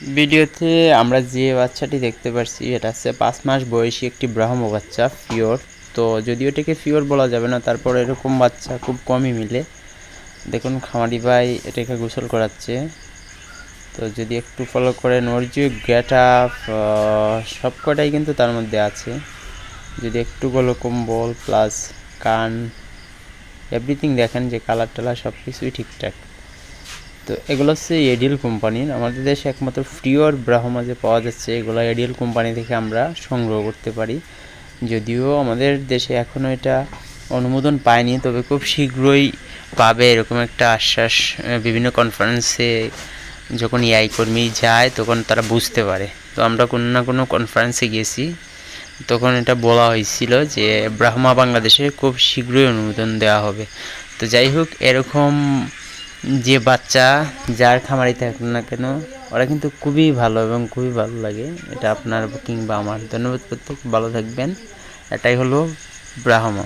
ভিডিওতে আমরা যে বাচ্চাটি দেখতে পাচ্ছি এটা হচ্ছে পাঁচ মাস বয়সী একটি ব্রাহ্ম বাচ্চা, ফিওর। তো যদিও এটাকে ফিওর বলা যাবে না, তারপর এরকম বাচ্চা খুব কমই মিলে। দেখুন, খামারি ভাই এটাকে গোসল করাচ্ছে। তো যদি একটু ফলো করেন ওর যে গেট আপ সব কটাই কিন্তু তার মধ্যে আছে। যদি একটু গলো কম্বল প্লাস কান এভরিথিং দেখেন যে কালার টালার সব কিছুই ঠিকঠাক। তো এগুলো হচ্ছে এডিএল কোম্পানির আমাদের দেশে একমাত্র ফ্রিওর ব্রাহ্মা যে পাওয়া যাচ্ছে, এগুলো এডিএল কোম্পানি থেকে আমরা সংগ্রহ করতে পারি। যদিও আমাদের দেশে এখনও এটা অনুমোদন পায়নি, তবে খুব শীঘ্রই পাবে এরকম একটা আশ্বাস বিভিন্ন কনফারেন্সে যখন এআই কর্মী যায়, তখন তারা বুঝতে পারে। তো আমরা কোনো না কোনো কনফারেন্সে গেছি, তখন এটা বলা হয়েছিল যে ব্রাহ্মা বাংলাদেশে খুব শীঘ্রই অনুমোদন দেওয়া হবে। তো যাই হোক, এরকম যে বাচ্চা যার খামারি থাকুক না কেন, ওরা কিন্তু খুবই ভালো এবং খুবই ভালো লাগে। এটা আপনার কিংবা আমার। ধন্যবাদ প্রত্যেক। ভালো থাকবেন। এটাই হলো ব্রাহ্মা